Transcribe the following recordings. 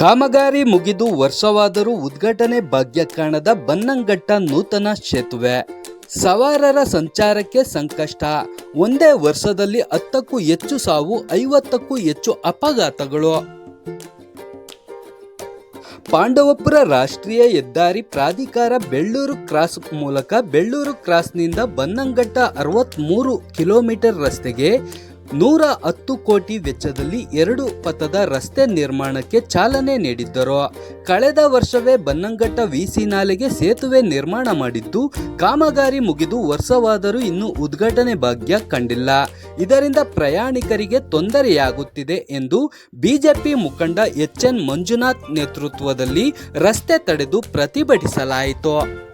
ಕಾಮಗಾರಿ ಮುಗಿದು ವರ್ಷವಾದರೂ ಉದ್ಘಾಟನೆ ಭಾಗ್ಯ ಕಾಣದ ಬನ್ನಂಗಟ್ಟ ನೂತನ ಸೇತುವೆ. ಸವಾರರ ಸಂಚಾರಕ್ಕೆ ಸಂಕಷ್ಟ. ಒಂದೇ ವರ್ಷದಲ್ಲಿ ಹತ್ತಕ್ಕೂ ಹೆಚ್ಚು ಸಾವು, ಐವತ್ತಕ್ಕೂ ಹೆಚ್ಚು ಅಪಘಾತಗಳು. ಪಾಂಡವಪುರ ರಾಷ್ಟ್ರೀಯ ಹೆದ್ದಾರಿ ಪ್ರಾಧಿಕಾರ ಬೆಳ್ಳೂರು ಕ್ರಾಸ್ ಮೂಲಕ ಬೆಳ್ಳೂರು ಕ್ರಾಸ್ನಿಂದ ಬನ್ನಂಗಟ್ಟ ಅರವತ್ತ್ಮೂರು ಕಿಲೋಮೀಟರ್ ರಸ್ತೆಗೆ ನೂರ ಹತ್ತು ಕೋಟಿ ವೆಚ್ಚದಲ್ಲಿ ಎರಡು ಪಥದ ರಸ್ತೆ ನಿರ್ಮಾಣಕ್ಕೆ ಚಾಲನೆ ನೀಡಿದ್ದರು. ಕಳೆದ ವರ್ಷವೇ ಬನ್ನಂಗಟ್ಟ ವಿಸಿ ನಾಲೆಗೆ ಸೇತುವೆ ನಿರ್ಮಾಣ ಮಾಡಿದ್ದು, ಕಾಮಗಾರಿ ಮುಗಿದು ವರ್ಷವಾದರೂ ಇನ್ನೂ ಉದ್ಘಾಟನೆ ಭಾಗ್ಯ ಕಂಡಿಲ್ಲ. ಇದರಿಂದ ಪ್ರಯಾಣಿಕರಿಗೆ ತೊಂದರೆಯಾಗುತ್ತಿದೆ ಎಂದು ಬಿಜೆಪಿ ಮುಖಂಡ ಎಚ್ ಎನ್ ಮಂಜುನಾಥ್ ನೇತೃತ್ವದಲ್ಲಿ ರಸ್ತೆ ತಡೆದು ಪ್ರತಿಭಟಿಸಲಾಯಿತು.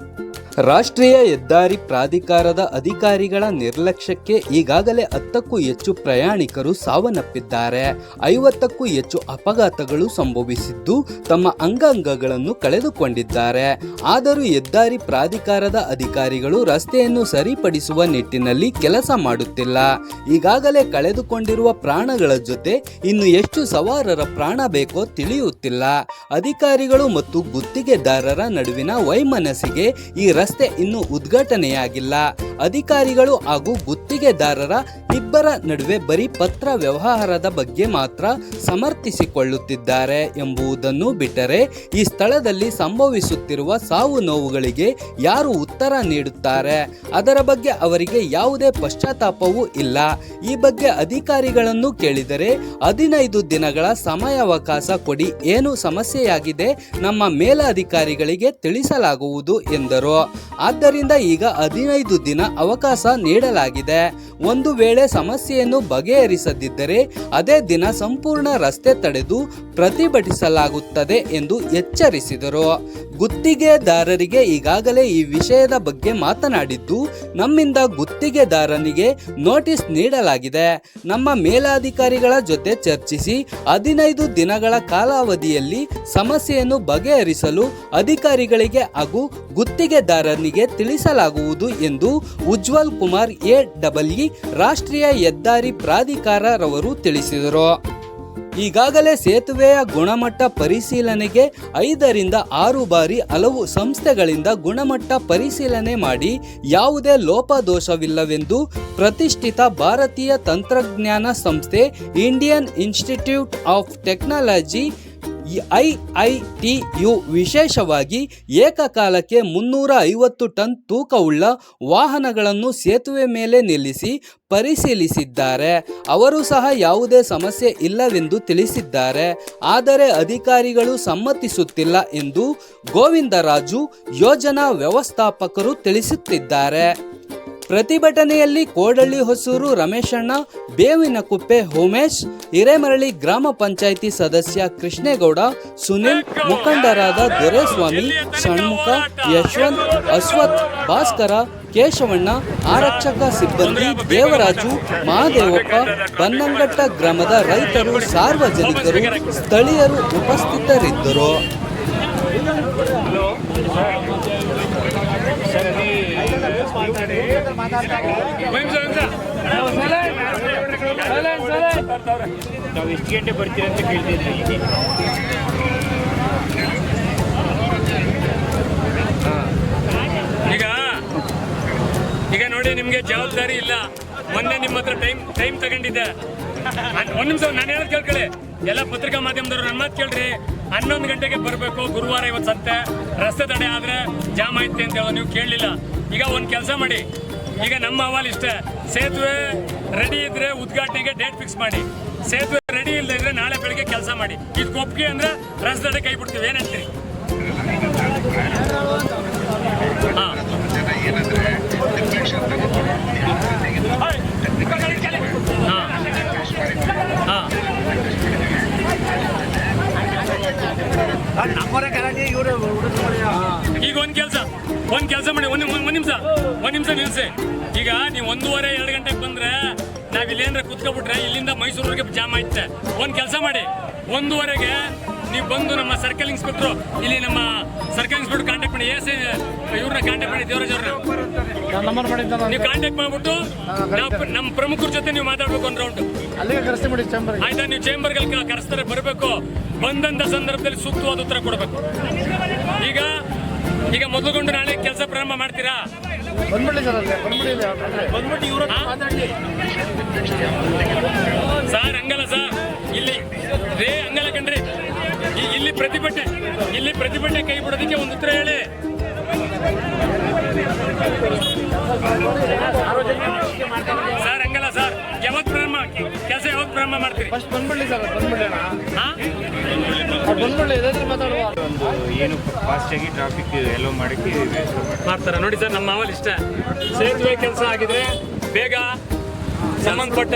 ರಾಷ್ಟ್ರೀಯ ಹೆದ್ದಾರಿ ಪ್ರಾಧಿಕಾರದ ಅಧಿಕಾರಿಗಳ ನಿರ್ಲಕ್ಷ್ಯಕ್ಕೆ ಈಗಾಗಲೇ ಹತ್ತಕ್ಕೂ ಹೆಚ್ಚು ಪ್ರಯಾಣಿಕರು ಸಾವನ್ನಪ್ಪಿದ್ದಾರೆ. ಐವತ್ತಕ್ಕೂ ಹೆಚ್ಚು ಅಪಘಾತಗಳು ಸಂಭವಿಸಿದ್ದು ತಮ್ಮ ಅಂಗಾಂಗಗಳನ್ನು ಕಳೆದುಕೊಂಡಿದ್ದಾರೆ. ಆದರೂ ಹೆದ್ದಾರಿ ಪ್ರಾಧಿಕಾರದ ಅಧಿಕಾರಿಗಳು ರಸ್ತೆಯನ್ನು ಸರಿಪಡಿಸುವ ನಿಟ್ಟಿನಲ್ಲಿ ಕೆಲಸ ಮಾಡುತ್ತಿಲ್ಲ. ಈಗಾಗಲೇ ಕಳೆದುಕೊಂಡಿರುವ ಪ್ರಾಣಗಳ ಜೊತೆ ಇನ್ನು ಎಷ್ಟು ಸವಾರರ ಪ್ರಾಣ ಬೇಕೋ ತಿಳಿಯುತ್ತಿಲ್ಲ. ಅಧಿಕಾರಿಗಳು ಮತ್ತು ಗುತ್ತಿಗೆದಾರರ ನಡುವಿನ ವೈಮನಸ್ಸಿಗೆ ಈ ರಸ್ತೆ ಇನ್ನೂ ಉದ್ಘಾಟನೆಯಾಗಿಲ್ಲ. ಅಧಿಕಾರಿಗಳು ಹಾಗೂ ಗುತ್ತಿಗೆದಾರರ ಇಬ್ಬರ ನಡುವೆ ಬರೀ ಪತ್ರ ವ್ಯವಹಾರದ ಬಗ್ಗೆ ಮಾತ್ರ ಸಮರ್ಥಿಸಿಕೊಳ್ಳುತ್ತಿದ್ದಾರೆ ಎಂಬುದನ್ನು ಬಿಟ್ಟರೆ ಈ ಸ್ಥಳದಲ್ಲಿ ಸಂಭವಿಸುತ್ತಿರುವ ಸಾವು ನೋವುಗಳಿಗೆ ಯಾರು ಉತ್ತರ ನೀಡುತ್ತಾರೆ? ಅದರ ಬಗ್ಗೆ ಅವರಿಗೆ ಯಾವುದೇ ಪಶ್ಚಾತ್ತಾಪವೂ ಇಲ್ಲ. ಈ ಬಗ್ಗೆ ಅಧಿಕಾರಿಗಳನ್ನು ಕೇಳಿದರೆ ಹದಿನೈದು ದಿನಗಳ ಸಮಯಾವಕಾಶ ಕೊಡಿ. ಏನು ಸಮಸ್ಯೆಯಾಗಿದೆ? ನಮ್ಮ ಮೇಲಧಿಕಾರಿಗಳಿಗೆ ತಿಳಿಸಲಾಗುವುದು ಎಂದರು. ಆದ್ದರಿಂದ ಈಗ ಹದಿನೈದು ದಿನ ಅವಕಾಶ ನೀಡಲಾಗಿದೆ. ಒಂದು ವೇಳೆ ಸಮಸ್ಯೆಯನ್ನು ಬಗೆಹರಿಸದಿದ್ದರೆ ಅದೇ ದಿನ ಸಂಪೂರ್ಣ ರಸ್ತೆ ತಡೆದು ಪ್ರತಿಭಟಿಸಲಾಗುತ್ತದೆ ಎಂದು ಎಚ್ಚರಿಸಿದರು. ಗುತ್ತಿಗೆದಾರರಿಗೆ ಈಗಾಗಲೇ ಈ ವಿಷಯದ ಬಗ್ಗೆ ಮಾತನಾಡಿದ್ದು, ನಮ್ಮಿಂದ ಗುತ್ತಿಗೆದಾರನಿಗೆ ನೋಟಿಸ್ ನೀಡಲಾಗಿದೆ. ನಮ್ಮ ಮೇಲಾಧಿಕಾರಿಗಳ ಜೊತೆ ಚರ್ಚಿಸಿ ಹದಿನೈದು ದಿನಗಳ ಕಾಲಾವಧಿಯಲ್ಲಿ ಸಮಸ್ಯೆಯನ್ನು ಬಗೆಹರಿಸಲು ಅಧಿಕಾರಿಗಳಿಗೆ ಹಾಗೂ ಗುತ್ತಿಗೆದಾರನಿಗೆ ತಿಳಿಸಲಾಗುವುದು ಎಂದು ಉಜ್ವಲ್ ಕುಮಾರ್ ಎ ಡಬ್ಲ್ಯೂ ರಾಷ್ಟ್ರೀಯ ಹೆದ್ದಾರಿ ಪ್ರಾಧಿಕಾರರವರು ತಿಳಿಸಿದರು. ಈಗಾಗಲೇ ಸೇತುವೆಯ ಗುಣಮಟ್ಟ ಪರಿಶೀಲನೆಗೆ ಐದರಿಂದ ಆರು ಬಾರಿ ಹಲವು ಸಂಸ್ಥೆಗಳಿಂದ ಗುಣಮಟ್ಟ ಪರಿಶೀಲನೆ ಮಾಡಿ ಯಾವುದೇ ಲೋಪದೋಷವಿಲ್ಲವೆಂದು ಪ್ರತಿಷ್ಠಿತ ಭಾರತೀಯ ತಂತ್ರಜ್ಞಾನ ಸಂಸ್ಥೆ Indian institute of technology IIT ವಿಶೇಷವಾಗಿ ಏಕಕಾಲಕ್ಕೆ ಮುನ್ನೂರ ಐವತ್ತು ಟನ್ ತೂಕವುಳ್ಳ ವಾಹನಗಳನ್ನು ಸೇತುವೆ ಮೇಲೆ ನಿಲ್ಲಿಸಿ ಪರಿಶೀಲಿಸಿದ್ದಾರೆ. ಅವರು ಸಹ ಯಾವುದೇ ಸಮಸ್ಯೆ ಇಲ್ಲವೆಂದು ತಿಳಿಸಿದ್ದಾರೆ. ಆದರೆ ಅಧಿಕಾರಿಗಳು ಸಮ್ಮತಿಸುತ್ತಿಲ್ಲ ಎಂದು ಗೋವಿಂದರಾಜು ಯೋಜನಾ ವ್ಯವಸ್ಥಾಪಕರು ತಿಳಿಸುತ್ತಿದ್ದಾರೆ. ಪ್ರತಿಭಟನೆಯಲ್ಲಿ ಕೋಡಳ್ಳಿ ಹೊಸೂರು ರಮೇಶಣ್ಣ ಬೇವಿನಕುಪ್ಪೆ ಹೋಮೇಶ್, ಹಿರೇಮರಳಿ ಗ್ರಾಮ ಪಂಚಾಯಿತಿ ಸದಸ್ಯ ಕೃಷ್ಣೇಗೌಡ, ಸುನಿಲ್, ಮುಖಂಡರಾದ ದೊರೆಸ್ವಾಮಿ, ಷಣ್ಮುಖ, ಯಶವಂತ್, ಅಶ್ವಥ್, ಭಾಸ್ಕರ, ಕೇಶವಣ್ಣ, ಆರಕ್ಷಕ ಸಿಬ್ಬಂದಿ, ದೇವರಾಜು, ಮಹಾದೇವಪ್ಪ, ಬನ್ನಂಗಟ್ಟ ಗ್ರಾಮದ ರೈತರು, ಸಾರ್ವಜನಿಕರು, ಸ್ಥಳೀಯರು ಉಪಸ್ಥಿತರಿದ್ದರು. ನಾವು ಎಷ್ಟು ಗಂಟೆ ಬರ್ತೀರಿ ಅಂತ ಕೇಳ್ತಿದ್ವಿ ಈಗ ಈಗ ನೋಡಿ ನಿಮ್ಗೆ ಜವಾಬ್ದಾರಿ ಇಲ್ಲ. ಮೊನ್ನೆ ನಿಮ್ಮ ಹತ್ರ ಟೈಮ್ ಟೈಮ್ ತಗೊಂಡಿದ್ದೆ. ಒಂದು ನಿಮಿಷ, ನಾನು ಹೇಳೋದು ಕೇಳ್ಕೊಳ್ಳಿ. ಎಲ್ಲ ಪತ್ರಿಕಾ ಮಾಧ್ಯಮದವ್ರು ನನ್ನ ಮಾತು ಕೇಳ್ರಿ. ಹನ್ನೊಂದು ಗಂಟೆಗೆ ಬರಬೇಕು, ಗುರುವಾರ ಇವತ್ತು ಸಂತೆ ರಸ್ತೆ ತಡೆ ಆದ್ರೆ ಜಾಮ್ ಐತೆ ಅಂತ ಹೇಳೋ ನೀವು ಕೇಳಲಿಲ್ಲ. ಈಗ ಒಂದು ಕೆಲಸ ಮಾಡಿ. ಈಗ ನಮ್ಮ ಅಹವಾಲ್ ಇಷ್ಟೇ. ಸೇತುವೆ ರೆಡಿ ಇದ್ರೆ ಉದ್ಘಾಟನೆಗೆ ಡೇಟ್ ಫಿಕ್ಸ್ ಮಾಡಿ. ಸೇತುವೆ ರೆಡಿ ಇಲ್ಲದೆ ನಾಳೆ ಬೆಳಿಗ್ಗೆ ಕೆಲಸ ಮಾಡಿ. ಇದು ಒಪ್ಪಿಗೆ ಅಂದ್ರೆ ರಸ್ತೆ ಕೈ ಬಿಡ್ತೀವಿ, ಏನಂತೀರಿ? ಹಾಂ ನಮ್ಮವರ ಗಲಾಟೆ ಇವರು ಈಗ ಒಂದ್ ಕೆಲಸ ಒಂದ್ ಕೆಲಸ ಮಾಡಿ ಒಂದ್ ಒಂದ್ ನಿಮಿಷ ಒಂದ್ ನಿಮಿಷ ನಿಲ್ಸಿ. ಈಗ ನೀವು ಒಂದೂವರೆ ಎರಡು ಗಂಟೆಗೆ ಬಂದ್ರೆ ನಾವ್ ಇಲ್ಲೇನ್ರ ಕುತ್ಕೊಬಿಟ್ರೆ ಇಲ್ಲಿಂದ ಮೈಸೂರಿಗೆ ಜಾಮ್ ಆಯ್ತೆ ಒಂದ್ ಕೆಲಸ ಮಾಡಿ. ಒಂದೂವರೆಗೆ ನೀವು ಬಂದು ನಮ್ಮ ಸರ್ಕಲ್ ಇನ್ಸ್ಪೆಕ್ಟ್ರು ಇಲ್ಲಿ ನಮ್ಮ ಸರ್ಕಲ್ ಇನ್ಸ್ಪೆಕ್ಟರ್ ಕಾಂಟ್ಯಾಕ್ಟ್ ಮಾಡಿ. ಎಸ್ ಇವ್ರನ್ನ ಕಾಂಟ್ಯಾಕ್ಟ್ ಮಾಡಿ ದೇವರಾಜ್ ಅವ್ರನ್ನ. ನೀವ್ ಕಾಂಟ್ಯಾಕ್ಟ್ ಮಾಡ್ಬಿಟ್ಟು ನಾವು ನಮ್ಮ ಪ್ರಮುಖರ ಜೊತೆ ನೀವು ಮಾತಾಡ್ಬೇಕು ಒಂದು ರೌಂಡ್ ಆಯ್ತಾ ನೀವು ಚೇಂಬರ್ಗಳು ಕರೆಸ್ತಾರೆ ಬರಬೇಕು. ಬಂದಂತ ಸಂದರ್ಭದಲ್ಲಿ ಸೂಕ್ತವಾದ ಉತ್ತರ ಕೊಡಬೇಕು. ಈಗ ಈಗ ಮೊದಲುಗೊಂಡು ನಾಳೆ ಕೆಲಸ ಪ್ರಾರಂಭ ಮಾಡ್ತೀರಾ? ಬಂದ್ಬಿಡಿ ಸರ್ ಅಲ್ಲಿ ಬಂದ್ಬಿಡಿ. ಬಂದ್ಬಿಟ್ಟು ಇವರು ಮಾತಾಡಿ. ಸರ್ ಹಂಗಲ್ಲ ಸರ್. ಇಲ್ಲಿ ರೇ ಹಂಗಲ್ಲ ಕಣ್ರಿ. ಇಲ್ಲಿ ಪ್ರತಿಭಟನೆ ಇಲ್ಲಿ ಪ್ರತಿಭಟನೆ ಕೈ ಬಿಡೋದಕ್ಕೆ ಒಂದು ಉತ್ತರ ಹೇಳಿ. ಸರ್ ಹಂಗಲ್ಲ ಸರ್. ಯಾವತ್ತು ಪ್ರಾರಂಭ ಕೆಲಸ ಯಾವತ್ತು ಪ್ರಾರಂಭ ಮಾಡ್ತೀರಿ? ಫಸ್ಟ್ ಬಂದ್ಬಿಡ್ಲಿ ಸರ್ ಬಂದ್ಬಿಡಿ ಒಂದು ಏನು ಫಾಸ್ಟ್ ಆಗಿ ಟ್ರಾಫಿಕ್ ಎಲ್ಲೋ ಮಾಡಕ್ಕೆ ಮಾಡ್ತಾರೆ. ನೋಡಿ ಸರ್, ನಮ್ಮ ಮಾವಲ್ ಇಷ್ಟ. ಸೇತುವೆ ಕೆಲಸ ಆಗಿದ್ರೆ ಬೇಗ ಸಂಬಂಧಪಟ್ಟ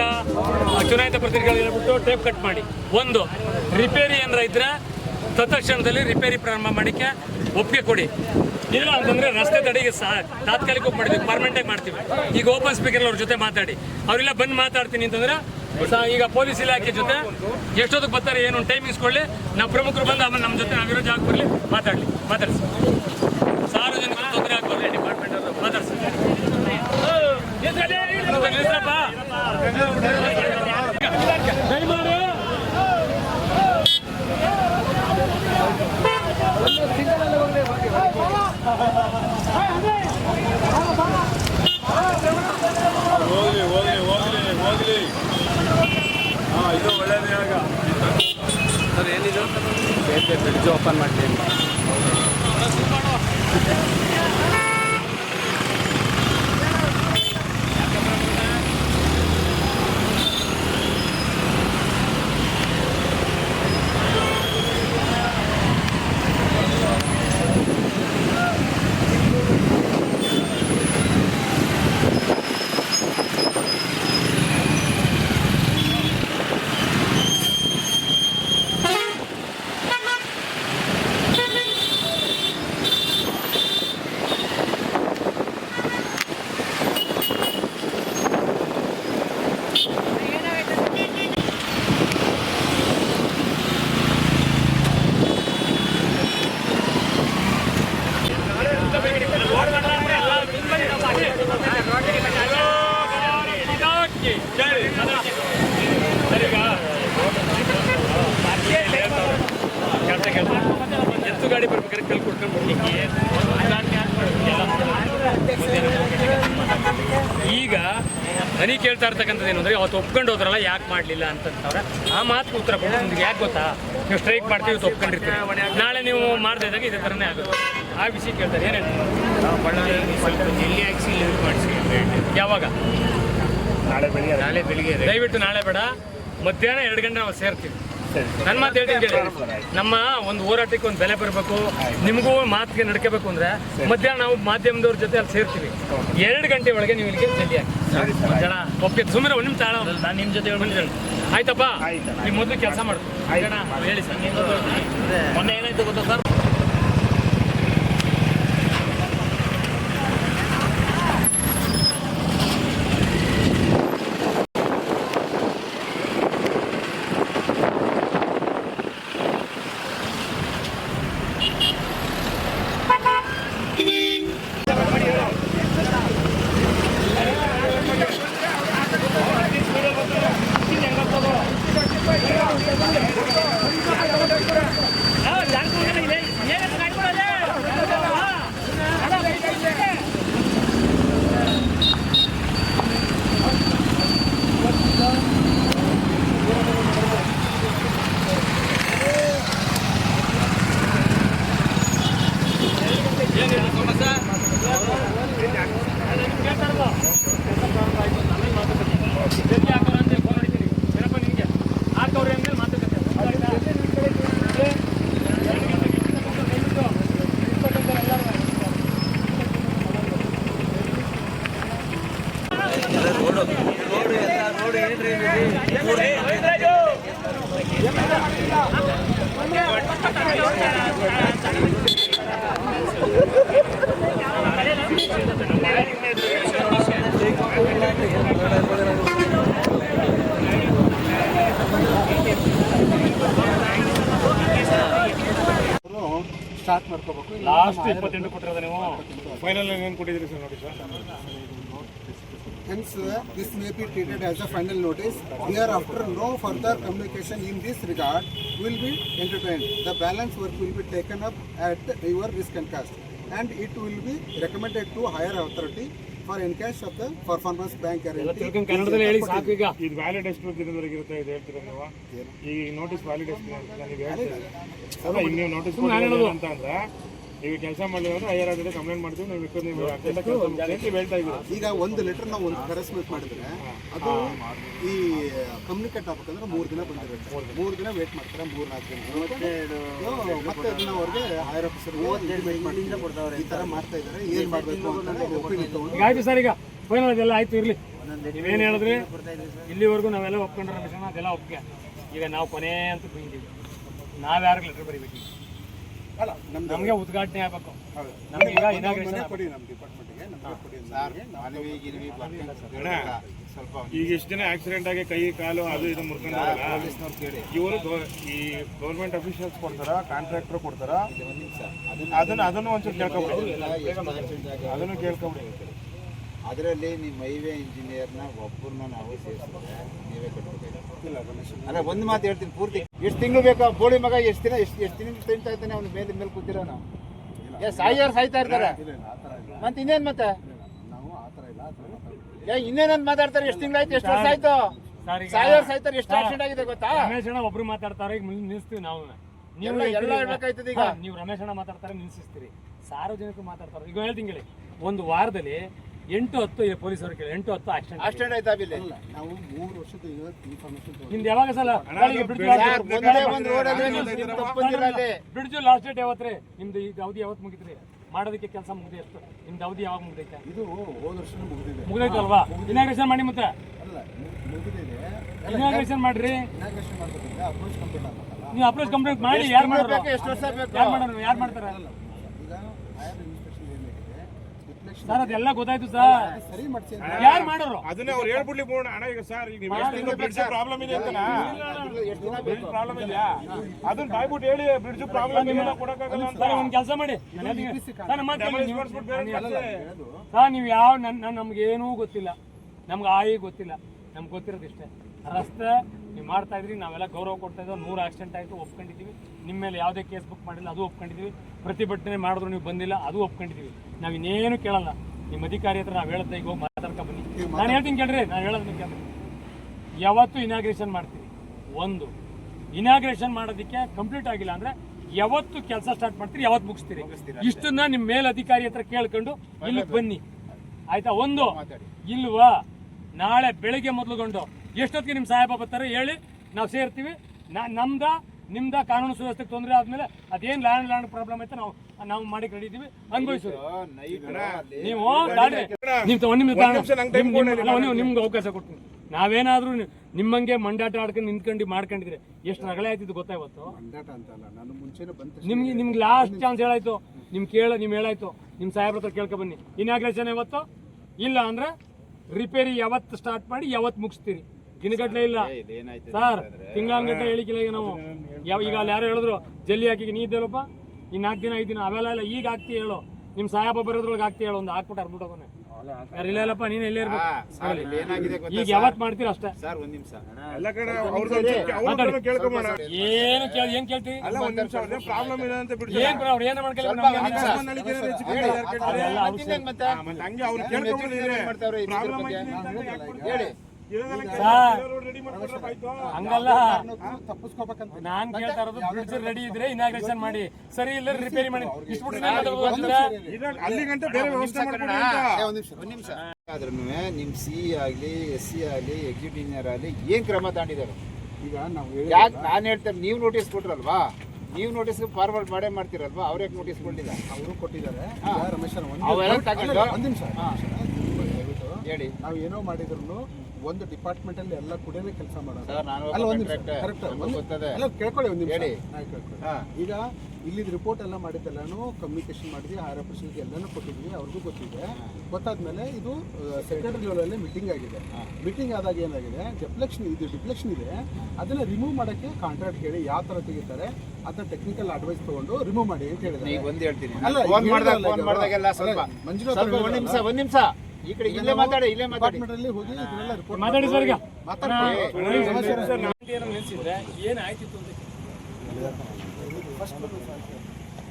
ಚುನಾಯಿತ ಪ್ರತಿನಿಧಿಗಳು ಹೇಳ್ಬಿಟ್ಟು ಟೇಪ್ ಕಟ್ ಮಾಡಿ. ಒಂದು ರಿಪೇರಿ ಏನಾರ ಇದ್ರೆ ತತ್ಕ್ಷಣದಲ್ಲಿ ರಿಪೇರಿ ಪ್ರಾರಂಭ ಮಾಡಿಕ್ಕೆ ಒಪ್ಪಿಗೆ ಕೊಡಿ. ಇಲ್ಲ ಅಂತಂದ್ರೆ ರಸ್ತೆ ತಡೆಗೆ ಸಹ ತಾತ್ಕಾಲಿಕ ಮಾಡಿದ್ವಿ ಪರ್ಮನೆಂಟ್ ಆಗಿ ಮಾಡ್ತೀವಿ. ಈಗ ಓಪನ್ ಸ್ಪೀಕರ್ ಅವ್ರ ಜೊತೆ ಮಾತಾಡಿ. ಅವರೆಲ್ಲ ಬಂದು ಮಾತಾಡ್ತೀನಿ ಅಂತಂದ್ರೆ ಈಗ ಪೊಲೀಸ್ ಇಲಾಖೆ ಜೊತೆ ಎಷ್ಟೊತ್ತಿಗೆ ಬರ್ತಾರೆ ಏನು ಟೈಮಿಂಗ್ಸ್ ಕೊಡಲಿ ನಾವು ಪ್ರಮುಖರು ಬಂದು ಆಮೇಲೆ ನಮ್ಮ ಜೊತೆ ನಾವಿರೋ ಜಾಗ ಬರಲಿ ಮಾತಾಡಲಿ ಮಾತಾಡಿಸಿ ಸಾರ್ವಜನಿಕರು ತೊಂದರೆ ಆಗ್ಬಾರ್ದು ಡಿಪಾರ್ಟ್ಮೆಂಟ್ ಅವರು ಮಾತಾಡ್ಸಿ. ದಯಮಾಡಿ. ಇದಾಕಿ. ಸರಿಗ? ಕೆಲ್ಸ ಕೆಲ್ಸ. ಎತ್ತು ಗಾಡಿ ಬರ್ಬೇಕಾದ್ರೆ ಕಲ್ ಕೊಡ್ಕೊಂಡು ಈಗ ನನಗೆ ಕೇಳ್ತಾ ಇರ್ತಕ್ಕಂಥದ್ದು ಏನು ಅಂದ್ರೆ ಅವತ್ತು ಒಪ್ಕೊಂಡು ಹೋದ್ರಲ್ಲ ಯಾಕೆ ಮಾಡಲಿಲ್ಲ ಅಂತಂತವ್ರೆ ಆ ಮಾತು ಉತ್ತರ ಕೊಟ್ಟು ನಿಮ್ಗೆ. ಯಾಕೆ ಗೊತ್ತಾ? ನೀವು ಸ್ಟ್ರೈಕ್ ಮಾಡ್ತೀವಿ ಇವತ್ತು ಒಪ್ಕೊಂಡಿರ್ತೀರಿ. ನಾಳೆ ನೀವು ಮಾಡದೇ ಇದ್ದಾಗ ಇದೇ ಥರನೇ ಆಗುತ್ತೆ. ಆ ವಿಷಯ ಕೇಳ್ತಾರೆ. ಏನೇನು ಸ್ವಲ್ಪ ಜಲ್ದಿ ಹಾಕ್ಸಿ ಲಿಮಿಟ್ ಮಾಡಿಸಿ ಯಾವಾಗ? ನಾಳೆ ಬೆಳಿಗ್ಗೆ. ನಾಳೆ ಬೆಳಿಗ್ಗೆ ದಯವಿಟ್ಟು ನಾಳೆ ಬೇಡ. ಮಧ್ಯಾಹ್ನ ಎರಡು ಗಂಟೆ ನಾವು ಸೇರ್ತೀವಿ. ನನ್ನ ಮಾತು ಹೇಳ್ತೀನಿ ಕೇಳಿ. ನಮ್ಮ ಒಂದು ಹೋರಾಟಕ್ಕೆ ಒಂದು ಬೆಲೆ ಬರಬೇಕು. ನಿಮಗೂ ಮಾತಿಗೆ ನಡ್ಕೋಬೇಕು ಅಂದ್ರೆ ಮಧ್ಯಾಹ್ನ ನಾವು ಮಾಧ್ಯಮದವ್ರ ಜೊತೆ ಅಲ್ಲಿ ಸೇರ್ತೀವಿ. ಎರಡು ಗಂಟೆ ಒಳಗೆ ನೀವು ಇಲ್ಲಿಗೆ ಜಲ್ದಿ ಹಾಕಿ ಜನ ಓಕೆ ಸುಮ್ಮನೆ ಒಂದು ನಿಮಿಷ ತಾಳ. ನಾನು ನಿಮ್ಮ ಜೊತೆ ಆಯ್ತಪ್ಪ? ನೀವು ಮೊದಲು ಕೆಲಸ ಮಾಡ್ತೀವಿ ಜನ ಹೇಳಿ ಸರ್ ಮೊನ್ನೆ ಏನಾಯ್ತು ಗೊತ್ತಾ ಸರ್? ಮಾಡ್ಕೋಬೇಕು ಲಾಸ್ಟ್ ಇಪ್ಪತ್ತೆಂಟು ಕೊಟ್ಟಿರೋದ ನೀವು ಫೈನಲ್ ಏನು ಕೊಟ್ಟಿದ್ದೀರಿ ಸರ್ ನೋಡಿ sir Hence, uh, this may be treated as a final notice. Hereafter, no further communication in this regard will be entertained. The balance work will be taken up at your risk and cost. And it will be recommended to higher authority For in cash ಅಥವಾ performance bank ಯಾರ ತಿಳ್ಕೊಂಡು ಕನ್ನಡದಲ್ಲಿ ಹೇಳಿ ಸಾಕು ಈಗ. ಇದು valid ಎಷ್ಟು ದಿನದವರೆಗೆ ಇರುತ್ತೆ ಇದು ಹೇಳ್ತೀರಾ ನೀವು? ಈ ನೋಟಿಸ್ ವ್ಯಾಲಿಡ್ ಎಷ್ಟು ನೀವು ಹೇಳ್ತೀರಾ ನೀವು ನೋಟಿಸ್ ಅಂತ ಅಂದ್ರೆ ನೀವು ಕೆಲಸ ಮಾಡಲಿಲ್ಲ ಅಂದ್ರೆ ಹೈಯರ್ ಆಗಿದೆ ಕಂಪ್ಲೇಂಟ್ ಮಾಡ್ತೀವಿ ನೀವು ಬೇಕಾದ್ರೆ ನೀವು ಅರ್ಜೆಂಟ್ ಕೆಲಸ ಮುಗಿಸಿ ಅಂತ ಹೇಳ್ತಾ ಇದ್ದೀರಾ? ಈಗ ಒಂದು ಲೆಟರ್ ನಾವು ಒಂದು ಹರಸ್ಮೆಂಟ್ ಮಾಡಿದ್ರೆ ಅದು ಈ ಕಮ್ಯುನಿಕೇಟ್ ಆಗ್ಬೇಕಂದ್ರೆ ಮೂರು ದಿನ ಬಂದಿರುತ್ತೆ. ಮೂರು ದಿನ. ವೇಟ್ ಮಾಡ್ತಾರೆ ಮೂರು ನಾಲ್ಕು ದಿನ. ಮತ್ತೆ ಅದನ್ನ ಅವ್ರಿಗೆ ಹೈಯರ್ ಆಫೀಸರ್ಗೆ ಮಾಡಿ ಈ ತರ ಮಾಡ್ತಾ ಇದ್ದಾರೆ ಏನ್ ಮಾಡ್ಬೇಕು ಅಂತ ಒಪಿನಿಯನ್ ತಗೊಂಡು ಆಯ್ತು ಸರ್ ಈಗ ಫೈನಲ್ ಅದೆಲ್ಲ ಆಯ್ತು ಇರ್ಲಿ. ನೀವೇನು ಹೇಳಿದ್ರಿ ಇಲ್ಲಿವರೆಗೂ ನಾವೆಲ್ಲ ಒಪ್ಕೊಂಡ್ರೆ ಅದೆಲ್ಲ ಒಪ್ಪಿಗೆ. ಈಗ ನಾವು ಕೊನೆ ಅಂತ ಬಂದಿದ್ದೀವಿ ನಾವ್ಯಾರು ಲೆಟರ್ ಬರೀಬೇಕು? ಅಲ್ಲ ನಮಗೆ ಉದ್ಘಾಟನೆ ಆಗಬೇಕು. ನಮ್ಗೆ ಈಗ ಇನಾಗ್ರೇಷನ್ ಕೊಡಿ ನಮ್ಮ ಡಿಪಾರ್ಟ್ಮೆಂಟ್ಗೆ ನಮ್ಗೆ ಕೊಡಿ ಈಗ ಎಷ್ಟು ಜನ ಆಕ್ಸಿಡೆಂಟ್ ಆಗಿ ಕೈ ಕಾಲು ಅದು ಇದು ಮುರ್ಕೊಂಡಾರಲ್ಲ ಇವರು ಈ ಗೌರ್ಮೆಂಟ್ ಅಫಿಷಿಯಲ್ಸ್ ಕೊಡ್ತಾರ ಕಾಂಟ್ರಾಕ್ಟರ್ ಕೊಡ್ತಾರ? ಅದನ್ನ ಅದನ್ನು ಒಂಚೂರು ಕೇಳ್ಕೊಬಿಡಿ. ಅದನ್ನು ಕೇಳ್ಕೊಬಿಡಿ. ಅದರಲ್ಲಿ ನಿಮ್ಮ ಹೈವೇ ಇಂಜಿನಿಯರ್ನ ಒಬ್ಬರನ್ನ ನಾವು ಸೇರಿಸಿದ್ರೆ ನೀವೇ ಕಟ್ಟಬೇಕು ಅಲ್ಲ ಒಂದು ಮಾತು ಹೇಳ್ತೀನಿ ಪೂರ್ತಿ. ಎಷ್ಟು ತಿಂಗಳು ಬೇಕಾ? ಬೋಳಿ ಮಗ ಎಷ್ಟು ದಿನ ಎಷ್ಟು ಎಷ್ಟು ದಿನ ತಿಂತಾ ಇದ್ದಾನೆ ಅವ್ನ ಮೇಲೆ ಮೇಲೆ ನಾವು ಏ ಸಾಯ್ಯಾರು ಸಾಯ್ತಾ ಇರ್ತಾರೆ. ಮತ್ತೆ ಇನ್ನೇನು ಮತ್ತೆ. ಏ ಇನ್ನೇನಂತ ಮಾತಾಡ್ತಾರೆ? ಎಷ್ಟು ತಿಂಗಳಾಯ್ತು ಎಷ್ಟು ವರ್ಷ ಆಯ್ತು? ಸರ್ ಈಗ ಸಾಯೋರು ಸಾಯ್ತಾರೆ. ಎಷ್ಟು ಆಕ್ಸಿಡೆಂಟ್ ಆಗಿದೆ ಗೊತ್ತಾ? ರಮೇಶ್ ಅಣ್ಣ ಒಬ್ರು ಮಾತಾಡ್ತಾರೆ ಈಗ ನಿಲ್ಲಿಸ್ತೀವಿ ನಾವು. ನೀವು ಎಲ್ಲ- ಎಲ್ಲ ಈಗ. ನೀವು ರಮೇಶ್ ಅಣ್ಣ ಮಾತಾಡ್ತಾರೆ ನಿಲ್ಲಿಸ್ತೀರಿ ಸಾರ್ವಜನಿಕರು ಮಾತಾಡ್ತಾರೆ. ಈಗ ಹೇಳ್ತೀನಿ ಒಂದು ವಾರದಲ್ಲಿ ಎಂಟು ಹತ್ತು ಪೊಲೀಸರು ಕೇಳಿ ಎಂಟು ಹತ್ತು ಆಕ್ಸಿಡೆಂಟ್ ಆಕ್ಸಿಡೆಂಟ್ ಆಯ್ತಾ ಬಿಲ್ಲಿ ಇಲ್ಲ ನಾವು ಮೂರು ವರ್ಷದ ಇನ್ಫಾರ್ಮೇಶನ್ ನಿಮ್ದು ಯಾವಾಗ ಸಲ? ಬ್ರಿಡ್ಜ್ ಲಾಸ್ಟ್ ಡೇಟ್ ಯಾವತ್ರಿ ನಿಮ್ದು ಈಗ ಅವಧಿ ಯಾವತ್ತು ಮುಗಿತ್ರಿ? ಮಾಡೋದಕ್ಕೆ ಕೆಲಸ ಮುಗಿದೆ ಎಷ್ಟು ನಿಮ್ದು ಅವಧಿ ಯಾವಾಗ ಮುಗಿದೈತೆ? ಇದು ಹೋದ ವರ್ಷ ಮುಗಿದಿದೆ. ಅಲ್ವಾ ಇನಾಗ್ರೇಷನ್ ಮಾಡಿ ಮತ್ತೆ? ಅಲ್ಲ ಮು- ಮುಗಿದಿದೆ ಇನಾಗ್ರೇಷನ್ ಮಾಡ್ರಿ. ಇನಾಗ್ರೇಷನ್ ಮಾಡ್ಬೇಕಂದ್ರೆ ಅಪ್ರೋಚ್ ಕಂಪ್ಲೀಟ್ ನೀವು ಅಪ್ರೋಚ್ ಕಂಪ್ಲೇಂಟ್ ಮಾಡಿ ಯಾರು ಮಾಡ್ತಾರೆ ಯಾರು ಮಾಡ್ತಾರೆ? ಈಗ ಸರ್ ಅದೆಲ್ಲ ಗೊತ್ತಾಯ್ತು ಸರ್. ಸರಿ ಮಾಡ್ಸಿ ಯಾರು ಮಾಡೋರು? ಅದನ್ನೇ ಅವ್ರು ಹೇಳ್ಬಿಡ್ಲಿ ಬೋಣ ಅಣ್ಣ ಈಗ ಸರ್ ಈಗ ನೀವು ಎಷ್ಟು ತಿಂಗಳು ಬ್ರಿಡ್ಜ್ ಪ್ರಾಬ್ಲಮ್ ಇದೆ ಅಂತ ಎಷ್ಟು ದಿನ ಬ್ರಿಡ್ಜ್ ಪ್ರಾಬ್ಲಮ್ ಇದೆಯಾ ಅದನ್ನ ಬಾಯ್ಬಿಟ್ಟು ಹೇಳಿ ಬ್ರಿಡ್ಜ್ ಪ್ರಾಬ್ಲಮ್ ಇಲ್ಲ ಕೊಡಕ್ಕಾಗಲ್ಲ ಅಂತ. ಸರ್ ಒಂದು ಕೆಲಸ ಮಾಡಿ. ಸರ್ ನಮ್ಮ ಸರ್ ನೀವು ಯಾವ ನನ್ನ ನಮ್ಗೆ ಏನೂ ಗೊತ್ತಿಲ್ಲ. ನಮ್ಗೆ ಆಯಿ ಗೊತ್ತಿಲ್ಲ. ನಮ್ಗೆ ಗೊತ್ತಿರೋದು ಇಷ್ಟೇ ರಸ್ತೆ ನೀವು ಮಾಡ್ತಾ ಇದ್ರಿ ನಾವೆಲ್ಲ ಗೌರವ ಕೊಡ್ತಾ ಇದ್ದೀವಿ ನೂರು ಆಕ್ಸಿಡೆಂಟ್ ಆಯಿತು ಒಪ್ಕೊಂಡಿದ್ದೀವಿ. ನಿಮ್ಮ ಮೇಲೆ ಯಾವುದೇ ಕೇಸ್ ಬುಕ್ ಮಾಡಿಲ್ಲ ಅದು ಒಪ್ಕೊಂಡಿದ್ದೀವಿ. ಪ್ರತಿಭಟನೆ ಮಾಡಿದ್ರು ನೀವು ಬಂದಿಲ್ಲ ಅದು ಒಪ್ಕೊಂಡಿದ್ದೀವಿ. ನಾವು ಇನ್ನೇನು ಕೇಳಲ್ಲ. ನಿಮ್ಮ ಅಧಿಕಾರಿ ಹತ್ರ ನಾವು ಹೇಳ್ತಾ ಈಗ ಹೋಗಿ ಮಾತಾಡ್ಕೊ ಬನ್ನಿ. ನಾನು ಹೇಳ್ತೀನಿ ಕೇಳ್ರಿ ನಾನು ಹೇಳೋದು ನೀವು ಕೇಳ್ರಿ ಯಾವತ್ತು ಇನಾಗ್ರೇಷನ್ ಮಾಡ್ತೀವಿ ಒಂದು ಇನಾಗ್ರೇಷನ್ ಮಾಡೋದಕ್ಕೆ ಕಂಪ್ಲೀಟ್ ಆಗಿಲ್ಲ ಅಂದ್ರೆ ಯಾವತ್ತು ಕೆಲಸ ಸ್ಟಾರ್ಟ್ ಮಾಡ್ತೀರಿ ಯಾವತ್ತು ಮುಗಿಸ್ತೀರಿ. ಇಷ್ಟನ್ನ ನಿಮ್ಮ ಮೇಲ್ ಅಧಿಕಾರಿ ಹತ್ರ ಕೇಳ್ಕೊಂಡು ಇಲ್ಲಿಗೆ ಬನ್ನಿ. ಆಯ್ತಾ? ಒಂದು ಇಲ್ವಾ? ನಾಳೆ ಬೆಳಿಗ್ಗೆ ಮೊದಲುಗೊಂಡು ಎಷ್ಟೊತ್ತಿಗೆ ನಿಮ್ಮ ಸಾಹೇಬ ಬರ್ತಾರೆ ಹೇಳಿ ನಾವು ಸೇರ್ತೀವಿ. ನಾ- ನಮ್ದ ನಿಮ್ದ ಕಾನೂನು ಸುವ್ಯವಸ್ಥೆಗೆ ತೊಂದರೆ ಆದ್ಮೇಲೆ ಅದೇನ್ ಲ್ಯಾಂಡ್ ಲ್ಯಾಂಡ್ ಪ್ರಾಬ್ಲಮ್ ಐತೆ ನಾವು ನಾವು ಮಾಡಿ ಕಡಿದೀವಿ ಅನುಭವಿಸ್ತೀವಿ ನೀವು ನೀವು ನಿಮ್ಗೆ ಅವಕಾಶ ಕೊಡ್ತೀನಿ ನಾವೇನಾದ್ರೂ ನಿಮ್ಮಂಗೆ ಮಂಡಾಟ ಆಡ್ಕೊಂಡು ನಿಂತ್ಕೊಂಡು ಮಾಡ್ಕೊಂಡಿದ್ರೆ ಎಷ್ಟು ರಗಳೆ ಆಯ್ತಿದ್ದು ಗೊತ್ತಾ ಇವತ್ತು? ಮಂಡಾಟ ಅಂತಲ್ಲ ನಾನು ಮುಂಚೆನೆ ಬಂದ ನಿಮ್ಗೆ ನಿಮ್ಗೆ ಲಾಸ್ಟ್ ಚಾನ್ಸ್ ಹೇಳಾಯ್ತು. ನಿಮ್ ಕೇಳ ನಿಮ್ ಹೇಳಾಯ್ತು. ನಿಮ್ ಸಾಹೇಬ್ರ ಹತ್ರ ಕೇಳ್ಕೊ ಬನ್ನಿ. ಇನಾಗ್ರೇಷನ್ ಇವತ್ತು? ಇಲ್ಲ ಅಂದ್ರೆ ರಿಪೇರಿ ಯಾವತ್ತು ಸ್ಟಾರ್ಟ್ ಮಾಡಿ ಯಾವತ್ತು ಮುಗಿಸ್ತೀರಿ? ದಿನಗಟ್ಲೆ ಇಲ್ಲ. ಸರ್ ತಿಂಗಳಂಗಟ್ಟಲೆ ಹೇಳಿಕಿಲ್ಲ ಈಗ ನಾವು. ಯಾವ ಈಗ ಅಲ್ಲಿ ಯಾರು ಹೇಳಿದ್ರು ಜಲ್ಲಿ ಹಾಕಿ ನೀ ಇದ್ದೇವಪ್ಪ ಈ ನಾಲ್ಕು ದಿನ ಐದು ದಿನ ಅವೆಲ್ಲ ಇಲ್ಲ ಈಗ ಹಾಕ್ತಿ ಹೇಳು. ನಿಮ್ ಸಾಯಪ್ಪ ಬರೋದ್ರೊಳಗೆ ಹಾಕ್ತಿ ಹೇಳು ಒಂದು ಹಾಕ್ಬಿಟ್ಟು ಅರ್ಬಿಟ್ಟವನೆ ಯಾರು ಇಲ್ಲ ಇಲ್ಲಪ್ಪ ನೀನ್ ಎಲ್ಲೇ ಇರ್ಬೇಕು? ಸರ್ ಇಲ್ಲಿ ಗೊತ್ತಾ ಈಗ ಯಾವತ್ತು ಮಾಡ್ತೀರ ಅಷ್ಟೇ? ಸರ್ ಒಂದ್ ನಿಮಿಷ. ಎಲ್ಲ ಕಡೆ ಅವ್ರದ್ದು ಅವ್ರದ್ದು ಕೇಳ್ಕೊಂಬೋಣ ಏನು ಕೇಳಿ ಏನ್ ಕೇಳ್ತಿ? ಅಲ್ಲ ಒಂದ್ ನಿಮಿಷ ಅವ್ರದ್ದೇ ಪ್ರಾಬ್ಲಮ್ ಇದೆ ಅಂತ ಬಿಡ್ತಾರೆ? ಏನ್ ಬರೋ ಅವ್ರು ಏನ ಮಾಡ್ಕೊಳ್ಳಿ ನಮ್ಗೆ ಏನಿಲ್ಲ. ಅದೆಲ್ಲ ಅವ್ರು ಮತ್ತೆ ಇನ್ನೇನ್ ಮತ್ತೆ? ಮತ್ತೆ ಹಂಗೆ ಅವ್ರು ಕೇಳ್ಕೊಂಡ್ಬಿಡಿ ಏನ್ ಮಾಡ್ತಾವ್ರೆ ಈ ಪ್ರಾಬ್ಲಮ್ ಬಗ್ಗೆ? ಹೇಳಿ. ಹಂಗಲ್ಲ. ತಪ್ಪಿಸ್ಕೋಬೇಕಂತ. ನಾನ್ ಕೇಳ್ತಾ ಇರೋದು ಬ್ರಿಡ್ಜ್ ರೆಡಿ ಇದ್ರೆ ಇನಾಗ್ರೇಷನ್ ಮಾಡಿ. ಸರಿ ಇಲ್ಲ ರಿಪೇರಿ ಮಾಡಿ. ಇಷ್ಟು ಬಿಟ್ರೆ ಏನ್ ಮಾತಾಡೋದು ಗೊತ್ತಿಲ್ಲ? ಇದ್ರಲ್ಲಿ ಅಲ್ಲಿ ಗಂಟೆ ಬೇರೆ ವ್ಯವಸ್ಥೆ ಮಾಡ್ಕೊಡಿ ಅಂತ. ಒಂದ್ ನಿಮಿಷ. ಒಂದ್ ನಿಮಿಷ. ಆದ್ರೂ ನಿಮ್ ಸಿ ಆಗ್ಲಿ ಎಸ್ ಸಿ ಆಗ್ಲಿ ಎಕ್ಸಿಕ್ಯೂಟಿವ್ ಇಂಜಿನಿಯರ್ ಆಗ್ಲಿ ಏನ್ ಕ್ರಮ ತಾಂಡಿದಾರೆ ಈಗ ನಾವು ಯಾಕೆ ನಾನು ಹೇಳ್ತೇನೆ ನೀವು ನೋಟಿಸ್ ಕೊಟ್ರಲ್ವಾ? ನೀವು ನೋಟಿಸ್ ಫಾರ್ವರ್ಡ್ ಮಾಡೇ ಮಾಡ್ತಿರಲ್ವಾ? ಅವ್ರ ಯಾಕೆ ನೋಟಿಸ್ ಕೊಡ್ಲಿಲ್ಲ? ಅವರು ಕೊಟ್ಟಿದ್ದಾರೆ. ರಮೇಶ್ ಹೇಳಿ. ನಾವು ಏನೋ ಮಾಡಿದ್ರು ಒಂದು ಡಿಪಾರ್ಟ್ಮೆಂಟ್ ಅಲ್ಲಿ ಎಲ್ಲ ಕೂಡ ಕೆಲಸ ಮಾಡೋದು. ಅಲ್ಲ ಒಂದು ಕರೆಕ್ಟ್. ಅಲ್ಲ ಕೇಳ್ಕೊಳ್ಳಿ ಒಂದು ಹೇಳಿ. ಈಗ ಇಲ್ಲಿದ್ ರಿಪೋರ್ಟ್ ಎಲ್ಲ ಮಾಡಿದ್ದೆಲ್ಲಾನು ಕಮ್ಯುನಿಕೇಶನ್ ಮಾಡಿದ್ವಿ ಹೈರ್ ಆಫೀಸರ್ಗೆ ಎಲ್ಲಾನು ಕೊಟ್ಟಿದ್ವಿ ಅವ್ರಿಗೂ ಗೊತ್ತಿದೆ. ಗೊತ್ತಾದ್ಮೇಲೆ ಇದು ಸೆಕ್ರೆಟರಿ ಲೆವೆಲಲ್ಲಿ ಮೀಟಿಂಗ್ ಆಗಿದೆ. ಮೀಟಿಂಗ್ ಆದಾಗ ಏನಾಗಿದೆ ಡಿಫ್ಲೆಕ್ಷನ್ ಇದು ಡಿಫ್ಲೆಕ್ಷನ್ ಇದೆ. ಅದನ್ನ ರಿಮೂವ್ ಮಾಡೋಕ್ಕೆ ಕಾಂಟ್ರಾಕ್ಟ್ ಕೇಳಿ ಯಾವ ತರ ತೆಗಿತಾರೆ ಅದನ್ನ ಟೆಕ್ನಿಕಲ್ ಅಡ್ವೈಸ್ ತಗೊಂಡು ರಿಮೂವ್ ಮಾಡಿ ಅಂತ ಹೇಳಿದ್ರೆ ಒಂದ್ ಒಂದು ಹೇಳ್ತೀನಿ. ಅಲ್ಲ, ಫೋನ್ ಮಾಡಿದಾಗೆಲ್ಲ ಸ್ವಲ್ಪ ಒಂದು ನಿಮಿಷ ಒಂದು ನಿಮಿಷ. ಈ ಕಡೆ ಇಲ್ಲೇ ಮಾತಾಡಿ ಇಲ್ಲೇ ಮಾತಾಡಿ. ಹೋಗಿ ಇದನ್ನೆಲ್ಲ ರಿಪೋರ್ಟ್ ಮಾತಾಡಿ ಸರ್ ಈಗ. ಮಾತಾಡ್ಕೊಳ್ಳಿ ನಿಲ್ಸಿದ್ರೆ ಏನ್ ಆಯ್ತಿತ್ತು ಅಂತ ಫಸ್ಟ್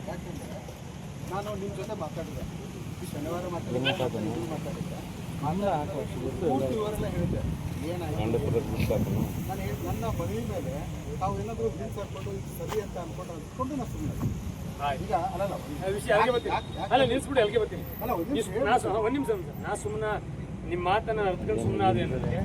ಯಾಕೆಂದ್ರೆ ನಾನು ನಿಮ್ಮ ಜೊತೆ ಮಾತಾಡಿದೆ ಶನಿವಾರ ಮಾತಾಡಿದ್ದೆ ಮಾತಾಡಿದ್ದೆ. ಪೂರ್ತಿ ಹೇಳಿದ್ದೆ. ಏನಾಯ್ತು? ನಾನು ನನ್ನ ಬರೀ ಮೇಲೆ ತಾವು ಏನಾದರೂ ಬಿಲ್ ಸರ್ಕೊಂಡು ಸರಿ ಅಂತ ಅನ್ಕೊಂಡು ಅಂದ್ಕೊಂಡು ನಾನು ಸುಮ್ಮನೆ ಈಗ ಅಲ್ಲಲ್ಲ ವಿಷಯ ಅಲ್ಲಿಗೆ ಬರ್ತೀನಿ. ಅಲ್ಲ ನಿಲ್ಸ್ಬಿಡಿ ಅಲ್ಲಿಗೆ ಬರ್ತೀನಿ. ಅಲ್ಲ ಒಂದು ನಿಮಿಷ ನಾ ಸುಮ್ಮನೆ ಒಂದ್ ನಿಮಿಷ ನಾ ಸುಮ್ಮನ ನಿಮ್ಮ ಮಾತನ್ನ ಅರ್ಥಕೊಂಡು ಸುಮ್ಮನೆ ಅದೇ